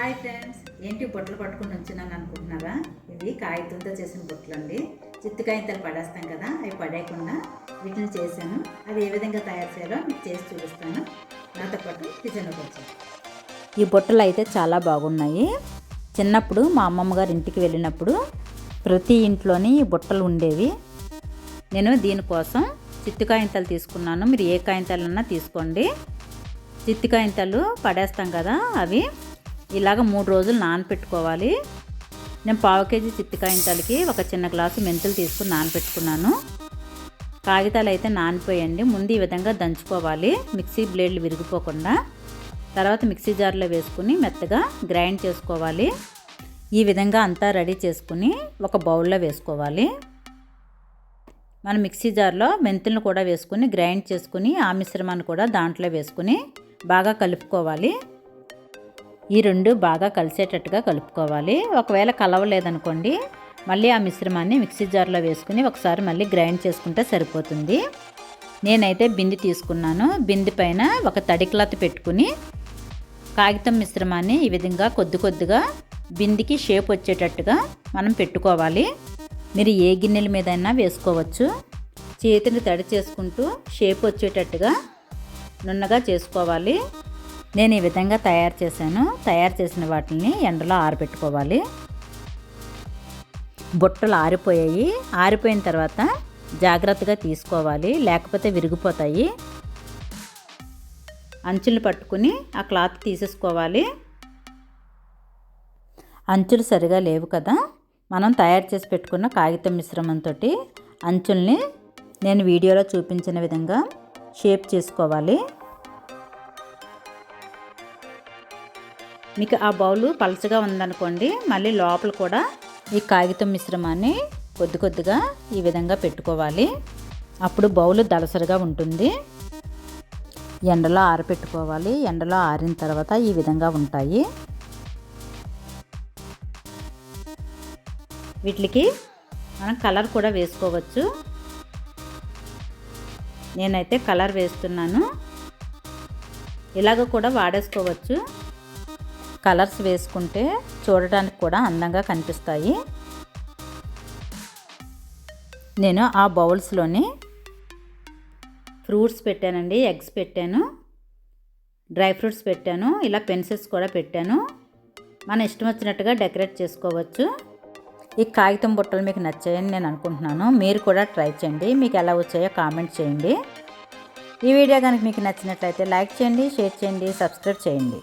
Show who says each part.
Speaker 1: Hi friends. ఏంటి బొట్టలు పట్టుకుని వచ్చినాను అనుకుంటున్నారా ఇవి కాగితంతో చేసిన బొట్టలు అండి. చిత్తు కాగితాలు పడేస్తాం కదా అవి పడేయకుండా వీటిని చేశాను. అవి ఏ విధంగా తయారు చేయాలో మీకు చేసి చూపిస్తాను. నాతో పాటు కిచెన్లోకి వచ్చాను
Speaker 2: ఈ బుట్టలు అయితే చాలా బాగున్నాయి. చిన్నప్పుడు మా అమ్మమ్మ గారి ఇంటికి వెళ్ళినప్పుడు ప్రతి ఇంట్లోని ఈ బుట్టలు ఉండేవి. నేను దీనికోసం చిత్తు కాయింతలు తీసుకున్నాను. మీరు ఏ కాయింతాలన్నా తీసుకోండి. చిత్తు కాయింతలు పడేస్తాం కదా అవి ఇలాగ మూడు రోజులు నానపెట్టుకోవాలి. నేను పావు కేజీ చిత్తు కాయింతాలకి ఒక చిన్న గ్లాసు మెంతులు తీసుకుని నానపెట్టుకున్నాను. కాగితాలు అయితే నానిపోయండి. ముందు ఈ విధంగా దంచుకోవాలి. మిక్సీ బ్లేడ్లు విరిగిపోకుండా. తర్వాత మిక్సీ జార్లో వేసుకుని మెత్తగా గ్రైండ్ చేసుకోవాలి. ఈ విధంగా అంతా రెడీ చేసుకుని ఒక బౌల్లో వేసుకోవాలి. మన మిక్సీ జార్లో మెంతులను కూడా వేసుకుని గ్రైండ్ చేసుకుని ఆ మిశ్రమాన్ని కూడా దాంట్లో వేసుకుని బాగా కలుపుకోవాలి. ఈ రెండు బాగా కలిసేటట్టుగా కలుపుకోవాలి. ఒకవేళ కలవలేదనుకోండి మళ్ళీ ఆ మిశ్రమాన్ని మిక్సీ జార్లో వేసుకుని ఒకసారి మళ్ళీ గ్రైండ్ చేసుకుంటే సరిపోతుంది. నేనైతే బింది తీసుకున్నాను. బింది పైన ఒక తడి క్లాత్ పెట్టుకుని కాగితం మిశ్రమాన్ని ఈ విధంగా కొద్ది కొద్దిగా బిందికి షేప్ వచ్చేటట్టుగా మనం పెట్టుకోవాలి. మీరు ఏ గిన్నెల మీదైనా వేసుకోవచ్చు. చేతిని తడి చేసుకుంటూ షేప్ వచ్చేటట్టుగా నున్నగా చేసుకోవాలి. నేను ఈ విధంగా తయారు చేశాను. తయారు చేసిన వాటిని ఎండలో ఆరబెట్టుకోవాలి. బుట్టలు ఆరిపోయాయి. ఆరిపోయిన తర్వాత జాగ్రత్తగా తీసుకోవాలి. లేకపోతే విరిగిపోతాయి. అంచులు పట్టుకుని ఆ క్లాత్ తీసేసుకోవాలి. అంచులు సరిగా లేవు కదా. మనం తయారు చేసి పెట్టుకున్న కాగితం మిశ్రమంతో అంచుల్ని నేను వీడియోలో చూపించిన విధంగా షేప్ చేసుకోవాలి. మీకు ఆ బౌలు పలచగా ఉందనుకోండి మళ్ళీ లోపల కూడా ఈ కాగితం మిశ్రమాన్ని కొద్ది కొద్దిగా ఈ విధంగా పెట్టుకోవాలి. అప్పుడు బౌలు దలసరిగా ఉంటుంది. ఎండలో ఆరపెట్టుకోవాలి. ఎండలో ఆరిన తర్వాత ఈ విధంగా ఉంటాయి. వీటికి మనం కలర్ కూడా వేసుకోవచ్చు. నేనైతే కలర్ వేస్తున్నాను. ఇలాగ కూడా వాడేసుకోవచ్చు. కలర్స్ వేసుకుంటే చూడడానికి కూడా అందంగా కనిపిస్తాయి. నేను ఆ బౌల్స్లోని ఫ్రూట్స్ పెట్టానండి ఎగ్స్ పెట్టాను డ్రై ఫ్రూట్స్ పెట్టాను ఇలా పెన్సిల్స్ కూడా పెట్టాను. మన ఇష్టం వచ్చినట్టుగా డెకరేట్ చేసుకోవచ్చు. ఈ కాగితం బుట్టలు మీకు నచ్చాయని నేను అనుకుంటున్నాను. మీరు కూడా ట్రై చేయండి. మీకు ఎలా వచ్చాయో కామెంట్ చేయండి. ఈ వీడియో కనుక మీకు నచ్చినట్లయితే లైక్ చేయండి షేర్ చేయండి సబ్స్క్రైబ్ చేయండి.